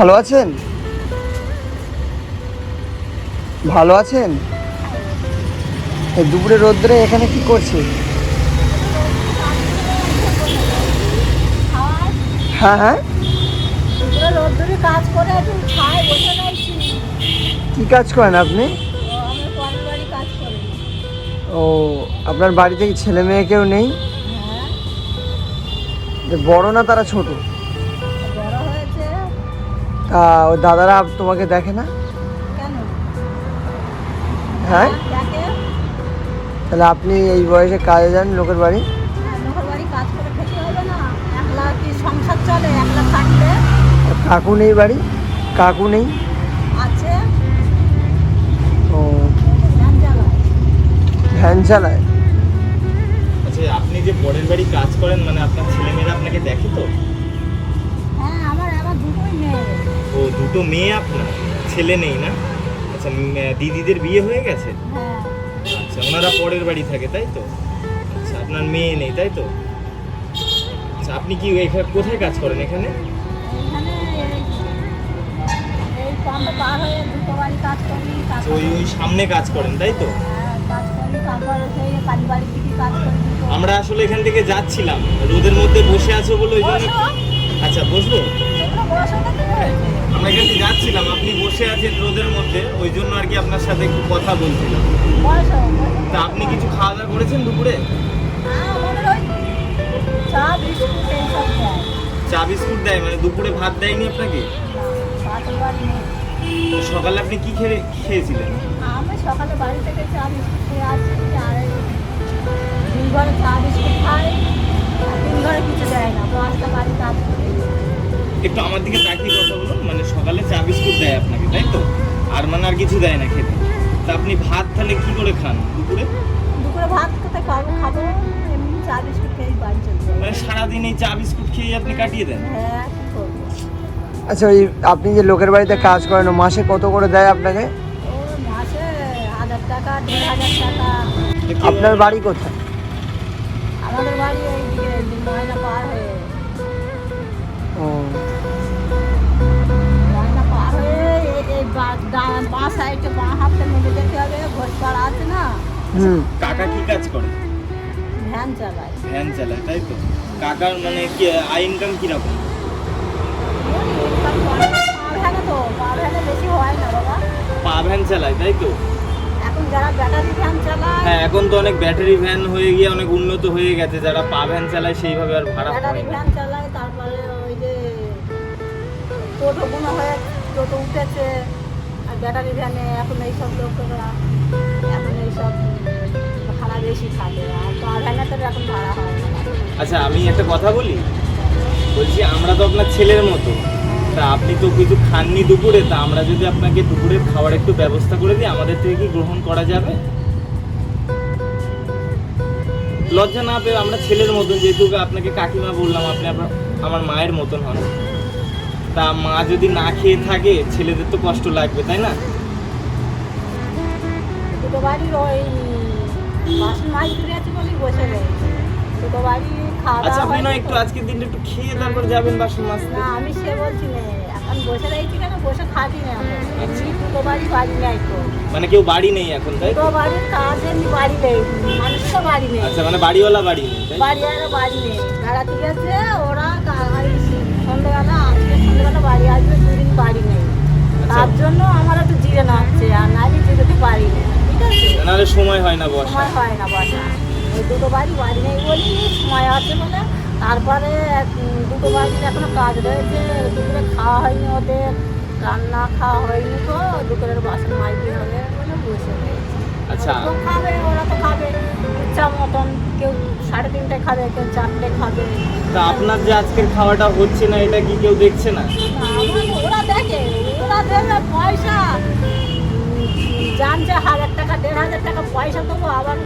ভালো আছেন? ভালো আছেন? দুপুরে রোদ্রে এখানে কি করছে? হ্যাঁ হ্যাঁ। কি কাজ করেন আপনি? ও আপনার বাড়িতে কি ছেলে মেয়ে কেউ নেই? হ্যাঁ। যে বড় না তারা ছোট? তা ওই দাদারা তোমাকে দেখে না? হ্যাঁ? তাহলে আপনি এই বয়সে কাজে যান লোকের বাড়ি। হ্যাঁ, লোকের বাড়ি কাজ করে খেতে হবে না। একলা কি সংসার চলে? একলা থাকলে আর কাকু নেই বাড়ি? কাকু নেই? আছে। ও। ভ্যান চালায়। আচ্ছা আপনি যে পরের বাড়ি কাজ করেন মানে আপনার ছেলেমেয়েরা আপনাকে দেখে তো? ও দুটো মেয়ে আপনার? ছেলে নেই না? আচ্ছা দিদিদের বিয়ে হয়ে গেছে? হ্যাঁ। আচ্ছা ওনারা পরের বাড়ি থাকে তাই তো? আচ্ছা আপনার মেয়ে নেই তাই তো? আচ্ছা আপনি কি এখানে কোথায় কাজ করেন এখানে? আচ্ছা, ওই ওই সামনে কাজ করেন তাই তো? হ্যাঁ। আমরা আসলে এখান থেকে যাচ্ছিলাম রোদের মধ্যে বসে আছো বলে ওই জন্য আচ্ছা বসবো? আমরা এখান যাচ্ছিলাম, আপনি বসে আছেন রোদের মধ্যে, ওই জন্য আর কি আপনার সাথে একটু কথা বলছিলাম। তা আপনি কিছু খাওয়া দাওয়া করেছেন দুপুরে চা বিস্কুট দেয়। মানে দুপুরে ভাত দেয়নি আপনাকে সকালে আপনি কি খেয়ে খেয়েছিলেন সকালে বাড়ি থেকে চা বিস্কুট খেয়ে আসি আর দুই ঘরে চা বিস্কুট খাই তিন ঘরে কিছু দেয় না পাঁচটা বাড়ি কাজ করি একটু আমার দিকে তাকিয়ে কথা বলুন। মানে সকালে চা বিস্কুট দেয় আপনাকে তাই তো? আর মানে আর কিছু দেয় না খেতে। তা আপনি ভাত তাহলে কি করে খান দুপুরে? দুপুরে ভাত কোথায় খাব? খাব এমনি চা বিস্কুট খেয়ে বাড়ি চলে যাই। মানে সারাদিন এই চা বিস্কুট খেয়ে আপনি কাটিয়ে দেন? হ্যাঁ আচ্ছা ওই আপনি যে লোকের বাড়িতে কাজ করেন ও মাসে কত করে দেয় আপনাকে? ও মাসে হাজার টাকা দেড় হাজার টাকা। আপনার বাড়ি কোথায়? আমাদের বাড়ি কাকা কি কাজ করে? ভ্যান চালায়। ভ্যান চালায় তাই তো? কাকার মানে কি আয় ইনকাম কীরকম? পা ভ্যানে তো পা ভ্যানে বেশি না বাবা। পা ভ্যান চালায় তাই তো? হ্যাঁ এখন তো অনেক ব্যাটারি ভ্যান হয়ে গিয়ে অনেক উন্নত হয়ে গেছে। যারা পা ভ্যান চালায় সেইভাবে আর ভাড়া ব্যাটারি ভ্যান চালায় তারপরে ওই যে টোটো গুলো হয়ে টোটো উঠেছে। আর ব্যাটারি ভ্যানে এখন এইসব লোকেরা আচ্ছা আমি একটা কথা বলি? বলছি, আমরা তো আপনার ছেলের মতো। তা আপনি তো কিছু খাননি দুপুরে, তা আমরা যদি আপনাকে দুপুরের খাবার একটু ব্যবস্থা করে দিই, আমাদের থেকে কি গ্রহণ করা যাবে? লজ্জা না পেয়ে আমরা ছেলের মতন, যেহেতু আপনাকে কাকিমা বললাম, আপনি আমার মায়ের মতন হন। তা মা যদি না খেয়ে থাকে, ছেলেদের তো কষ্ট লাগবে, তাই না? দুটো বাড়ির ওই বাসন মাছ ধরে আছে বলেই বসে রয়েছে দুটো বাড়ি খাওয়া আচ্ছা আপনি না একটু আজকের দিনটা একটু খেয়ে তারপর যাবেন বাসন মাজতে না আমি সে বলছি না এখন বসে রয়েছি কেন? বসে থাকি না। এমনি দুটো বাড়ি বাড়ি নেই তো। মানে কেউ বাড়ি নেই এখন তাই তো? বাড়ির কাজ এমনি বাড়ি নেই মানুষ তো বাড়ি নেই। আচ্ছা মানে বাড়িওয়ালা বাড়ি নেই বাড়ি আর বাড়ি নেই। বেড়াতে গেছে ওরা কা- এই সন্ধ্যেবেলা আজকে সন্ধ্যেবেলা বাড়ি আসবে দুদিন বাড়ি নেই। আচ্ছা। তার জন্য আমার একটু জিরে নাচ্ছে আর নাহলে যেতে পারি না ঠিক আছে নাহলে সময় হয় না বসা। সময় হয় না বসা। ওই দুটো বাড়ি বাড়ি নেই বলি সময় আছে বলে। তারপরে দুটো বাড়ির এখনও কাজ রয়েছে। দুপুরে খাওয়া হয়নি ওদের রান্না খাওয়া হয়নি তো দুপুরের বাসন মাইকে হবে বলে বসে রয়েছে। আচ্ছা। তো খাবে ওরা তো খাবে। ইচ্ছা মতন কেউ সাড়ে তিনটে খাবে কেউ চারটে খাবে। তা আপনার যে আজকের খাওয়াটা হচ্ছে না এটা কি কেউ দেখছে না? না, ওরা দেখে ওরা দেবে পয়সা উম, জানছে হাজার টাকা দেড় হাজার টাকা পয়সা দেবো আবার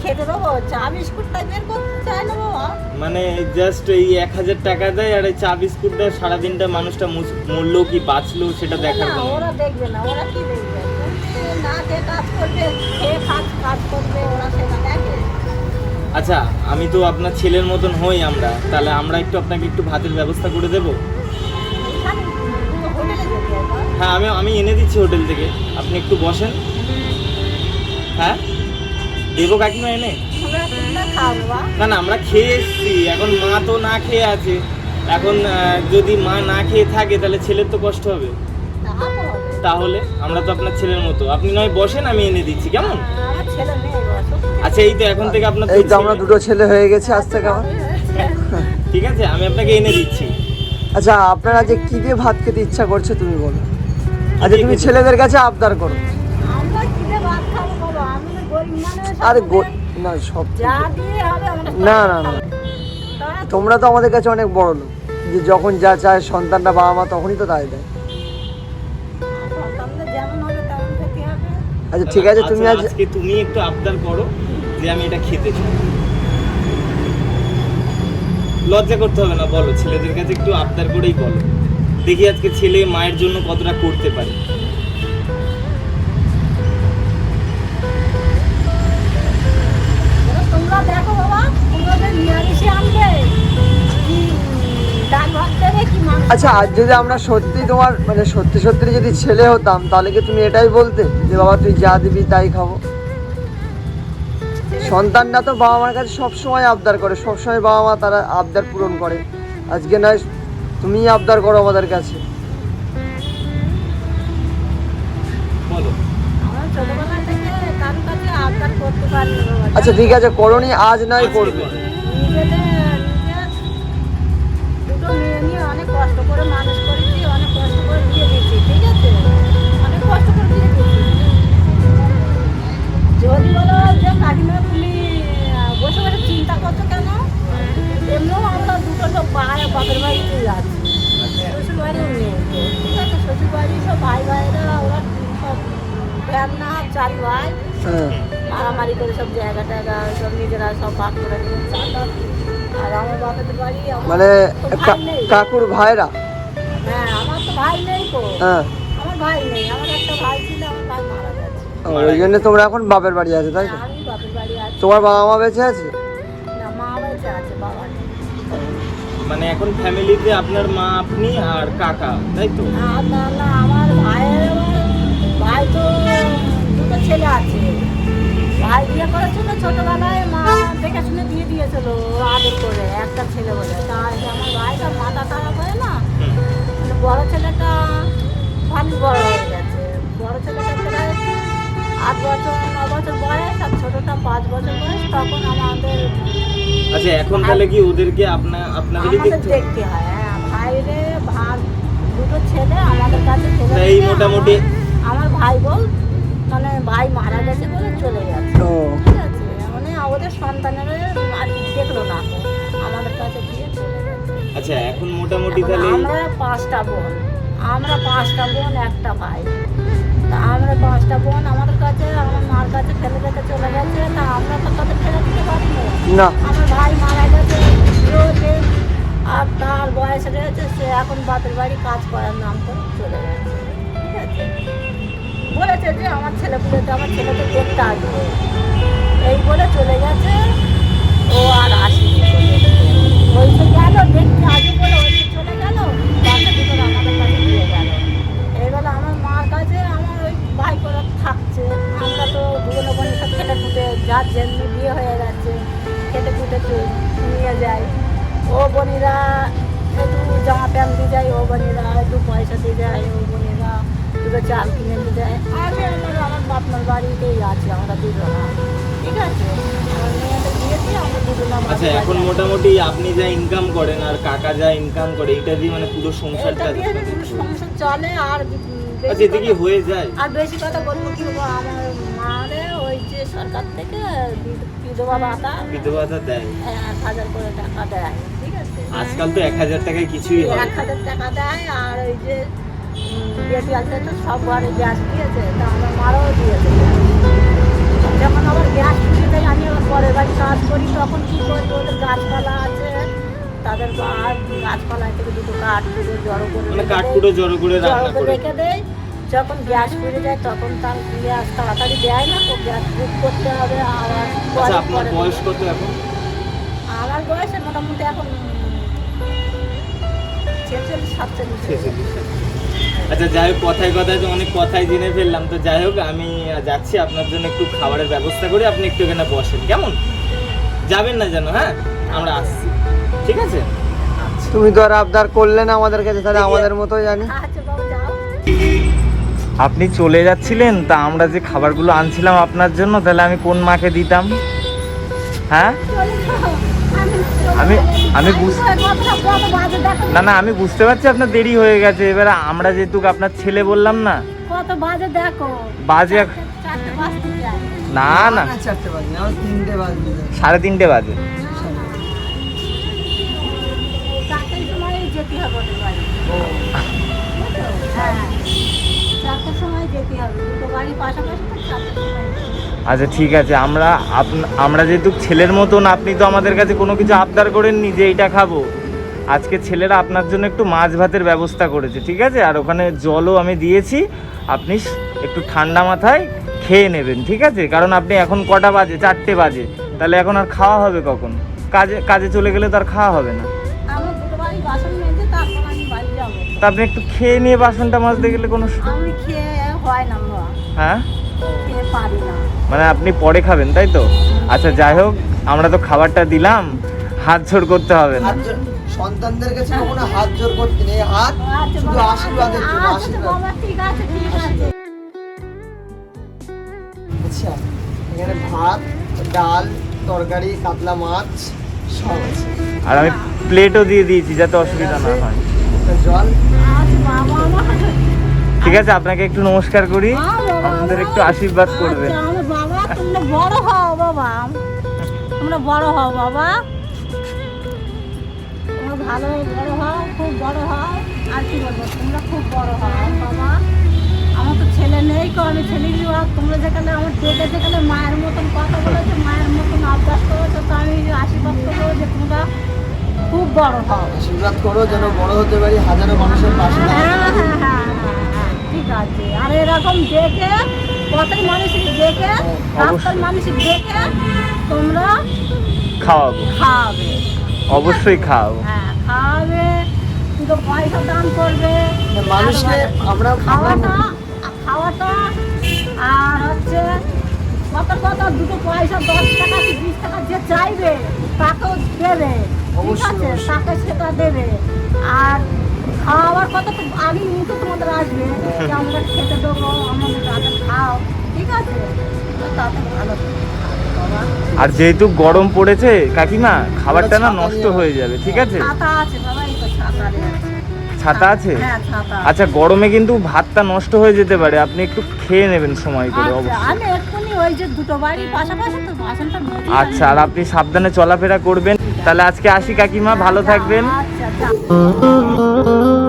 খেতে দেবো চা বিস্কুটটা বের করতে চাই না বাবা। মানে জাস্ট এই এক হাজার টাকা দেয় আর এই চা বিস্কুট দেয় সারাদিনটা মানুষটা মরলো কি বাঁচলো সেটা দেখার না ওরা দেখবে না ওরা কি দেখবে? না খেয়ে কাজ করবে খেয়ে কাজ কাজ করবে ওরা সেটা দেখে। আচ্ছা আমি তো আপনার ছেলের মতন হই আমরা তাহলে আমরা একটু আপনাকে একটু ভাতের ব্যবস্থা করে দেবো? হ্যাঁ আমি আমি এনে দিচ্ছি হোটেল থেকে আপনি একটু বসেন। হ্যাঁ? দেবো কাকিমা এনে? না না আমরা খেয়ে এসছি। এখন মা তো না খেয়ে আছে। এখন যদি মা না খেয়ে থাকে তাহলে ছেলের তো কষ্ট হবে। তাহলে আমরা তো আপনার ছেলের মতো। আপনি নয় বসেন আমি এনে দিচ্ছি। কেমন? আচ্ছা এই তো এখন থেকে আপনার এই তো আমরা দুটো ছেলে হয়ে গেছে আজ থেকে আমার। ঠিক আছে আমি আপনাকে এনে দিচ্ছি। আচ্ছা আপনারা যে কি দিয়ে ভাত খেতে ইচ্ছা করছে তুমি বলো। আচ্ছা তুমি ছেলেদের কাছে আবদার করো আমরা কিনে ভাত খাব বাবা আমি তো গরিব মানুষ আরে গো- না সব না, না, না। তোমরা তো আমাদের কাছে অনেক বড় লোক। যে যখন যা চায় সন্তানটা বাবা মা তখনই তো তাই দেয়। আচ্ছা ঠিক আছে তুমি আজ আজকে তুমি একটু আবদার করো যে আমি এটা খেতে চাই। লজ্জা করতে হবে না বলো। ছেলেদের কাছে একটু আবদার করেই বলো। দেখি আজকে ছেলে মায়ের জন্য কতটা করতে পারে। আচ্ছা আজ যদি আমরা সত্যি তোমার মানে সত্যি সত্যি যদি ছেলে হতাম তাহলে কি তুমি এটাই বলতে যে বাবা তুই যা দিবি তাই খাব? সন্তানরা তো বাবা মার কাছে সব সময় আবদার করে সব সময় বাবা মা তারা আবদার পূরণ করে। আজকে নয় তুমি আবদার করো আমাদের কাছে। আচ্ছা ঠিক আছে করনি আজ নয় করবে। করে মানুষ করেছি অনেক কষ্ট করে বিয়ে দিচ্ছি ঠিক আছে? অনেক কষ্ট করে বিয়ে দিচ্ছি যদি বলো যে কাকিমা তুমি বসে বসে চিন্তা করছ কেন? এমনিও আমরা দুটো লোক ভাই বাপের বাড়িতে যাচ্ছি শ্বশুর নেই। ঠিক আছে শ্বশুর বাড়ি সব ভাই ভাইরা ওরা সব ব্যাগ না চার ভাই হ্যাঁ। মারামারি করে সব জায়গা টায়গা সব নিজেরা সব ভাগ করে নিয়ে চাঁদা আর আমার বাপের বাড়ি মানে কাকুর ভাইরা? ভাই নেই তো। হ্যাঁ। আমার ভাই নেই আমার একটা ভাই ছিল আমার ভাই মারা গেছে। ওই জন্য তোমরা এখন বাপের বাড়ি আছে তাই তো? আমি বাপের বাড়ি আছি। তোমার বাবা মা বেঁচে আছে? না মা বেঁচে আছে বাবা নেই। মানে এখন ফ্যামিলিতে আপনার মা আপনি আর কাকা তাই তো? না না না আমার ভাইয়ের ভাই তো দুটো ছেলে আছে। ভাই বিয়ে করেছিল ছোটবেলায় মা দেখে শুনে দিয়ে দিয়েছিল আদর করে একটা ছেলে বলে। তা আমার ভাইটা মাথা খারাপ হয় না বড় ছেলেটা ভালো বড় হয়ে গেছে। বড় ছেলেটা প্রায় আট বছর ন বছর বয়স আর ছোটটা পাঁচ বছর বয়স তখন আমাদের আচ্ছা এখন তাহলে কি ওদেরকে আপনা আপনাদেরই আমাদের দেখতে দেখতে হয় হ্যাঁ ভাইরে ভাত দুটো ছেলে আমাদের কাছে তা এই মোটামুটি- আমার- আমার ভাই বল মানে ভাই মারা গেছে বলে চলে যাচ্ছে ও। ঠিক আছে মানে ওদের সন্তানেরা আর দেখল না আমাদের কাছে দিয়ে গেছে আচ্ছা এখন মোটামুটি তাহলে আমরা পাঁচটা বোন। আমরা পাঁচটা বোন একটা ভাই। তা আমরা পাঁচটা বোন আমাদের কাছে আমার মার কাছে ফেলে রেখে চলে গেছে। তা আমরা তো তাদের ফেলে দিতে পারি না। আমার ভাই মারা গেছে রোদে আর তার বয়স রয়েছে সে এখন বাপের বাড়ি কাজ করার নাম করে চলে গেছে। ঠিক আছে? বলেছে যে আমার ছেলে পুলেতে আমার ছেলেকে দেখতে আসবে। এই বলে চলে গেছে। ও আর আসেনি। ওই তো গেল, দেখতে বলে, ওই তো চলে গেল আমাদের কাছে দিয়ে গেল। এইবেলা আমার মার কাছে আমার ওই ভাই করে থাকছে। আমরা তো দুজনে বোন সব খেটে খুঁটে যার যেমনি বিয়ে হয়ে গেছে, খেটে খুঁটে নিয়ে যায় ও বোনেরা একটু জামা প্যান্ট দিয়ে যায়, ও বোনেরা একটু পয়সা দিয়ে যায়, ও বোনেরা, দুটো কিনে দিয়ে যায়। আমি আমার আমার বাপমার বাড়িতেই আছি, আমরা দুজনা। ঠিক আছে? আচ্ছা এখন মোটামুটি আপনি যা ইনকাম করেন আর কাকা যা ইনকাম করে এটা দিয়ে মানে পুরো সংসারটা সংসার চলে আর বেশি আচ্ছা এতে কি হয়ে যায়? আর বেশি কথা বলব কি বাবা, আমার মারে ওই যে সরকার থেকে বিধবা ভাতা বিধবা ভাতা দেয়? এক হাজার করে টাকা দেয় ঠিক আছে? আজকাল তো এক হাজার টাকায় কিছুই হয় এক হাজার টাকা দেয় আর ওই যে বেটি আছে তো সব ঘরে গ্যাস দিয়েছে তা আমার মারাও দিয়েছে। যখন আবার গ্যাস দিয়ে দেয় আমি করি তখন কী করি ওদের গাছপালা আছে তাদের আর গাছপালা থেকে দুটো কাঠ কুড়ো জড়ো করে মানে কাঠ দেয়। জড়ো করে জড়ো করে রেখে দেয় যখন গ্যাস পড়ে যায় তখন তার গ্যাস তাড়াতাড়ি দেয় না তো গ্যাস বুক করতে হবে আর আচ্ছা আপনার বয়স কত এখন? আমার বয়সে মোটামুটি এখন ছেচল্লিশ সাতচল্লিশ। ছেচল্লিশ। আচ্ছা যাই হোক কথায় কথায় তো অনেক কথাই জেনে ফেললাম। তো যাই হোক আমি যাচ্ছি আপনার জন্য একটু খাবারের ব্যবস্থা করি। আপনি একটু এখানে বসেন কেমন? যাবেন না যেন হ্যাঁ? আমরা আসছি। ঠিক আছে? তুমি তো আর আবদার করলে না আমাদের কাছে তাহলে আমাদের মতো জানি। আচ্ছা আপনি চলে যাচ্ছিলেন তা আমরা যে খাবারগুলো আনছিলাম আপনার জন্য তাহলে আমি কোন মাকে দিতাম? হ্যাঁ? আমি- আমি না না আমি বুঝতে পারছি আপনার দেরি হয়ে গেছে। এবার আমরা যেহেতু আপনার ছেলে বললাম না কত বাজে দেখো। বাজে না না। সাড়ে তিনটে বাজে। হ্যাঁ আচ্ছা ঠিক আছে আমরা আমরা যেহেতু ছেলের মতন আপনি তো আমাদের কাছে কোনো কিছু আবদার করেননি যে এইটা খাব। আজকে ছেলেরা আপনার জন্য একটু মাছ ভাতের ব্যবস্থা করেছে ঠিক আছে? আর ওখানে জলও আমি দিয়েছি। আপনি একটু ঠান্ডা মাথায় খেয়ে নেবেন ঠিক আছে? কারণ আপনি এখন কটা বাজে? চারটে বাজে। তাহলে এখন আর খাওয়া হবে কখন? কাজে কাজে চলে গেলে তো আর খাওয়া হবে না। তা আপনি একটু খেয়ে নিয়ে বাসনটা মাজতে গেলে কোনো স- আমি খেয়ে হয় না মা হ্যাঁ? খেয়ে পারি না। মানে আপনি পরে খাবেন তাই তো? আচ্ছা যাই হোক আমরা তো খাবারটা দিলাম। হাত ছোড় করতে হবে না। সন্তানদের কাছে কখনো হাত জোর করতে নেই। হাত আচ্ছা শুধু আশীর্বাদের জন্য আচ্ছা আশীর্বাদ। বাবা ঠিক আছে ঠিক আছে। আচ্ছা এখানে ভাত ডাল তরকারি কাতলা মাছ সব আছে। আর আমি প্লেটও দিয়ে দিয়েছি যাতে অসুবিধা না হয়। জল। আচ্ছা বাবা আমার ঠিক আছে আপনাকে একটু নমস্কার করি। আমাদের একটু আশীর্বাদ করবেন। আচ্ছা, বাবা তোমরা বড় হও বাবা। তোমরা বড় হও বাবা। তোমরা ভালো বড় হও খুব বড় হও আর কি বলব তোমরা খুব বড় হও বাবা আমার তো ছেলে নেই তো আমি ছেলে নিয়ে তোমরা যেখানে আমার দেখে যেখানে মায়ের মতন কথা বলেছে মায়ের মতন অভ্যাস করেছ তো আমি আশীর্বাদ করব যে তোমরা খুব বড় হও। আশীর্বাদ করো যেন বড় হতে পারি হাজারো মানুষের পাশে হ্যাঁ হ্যাঁ হ্যাঁ হ্যাঁ, হ্যাঁ, ঠিক আছে। আর এরকম দেখে কতই মানুষের দেখে রাস্তার অবশ্যই। মানুষের দেখে তোমরা খাওয়াবো। খাওয়াবে। অবশ্যই খাওয়াবো। হ্যাঁ খাওয়াবে দুটো পয়সা দান করবে। মানুষকে আমরা খাওয়াটা খাওয়াটা আর হচ্ছে কত কত দুটো পয়সা দশ টাকা কি বিশ টাকা যে চাইবে তাকেও দেবে। ঠিক আছে? তাকে সেটা দেবে। আর খাওয়ার কথা তো আগে মুখে তোমাদের আসবে যে আমরা খেতে দেবো আমাদের তাকে খাও। ঠিক আছে? তো তাতে ভালো। আর যেহেতু গরম পড়েছে কাকিমা খাবারটা না নষ্ট হয়ে যাবে ঠিক আছে? ছাতা হ্যাঁ ছাতা আছে। আচ্ছা গরমে কিন্তু ভাতটা নষ্ট হয়ে যেতে পারে আপনি একটু খেয়ে নেবেন সময় করে আচ্ছা, অবশ্যই। আচ্ছা আর আপনি সাবধানে চলাফেরা করবেন। তাহলে আজকে আসি কাকিমা ভালো থাকবেন। আচ্ছা আচ্ছা।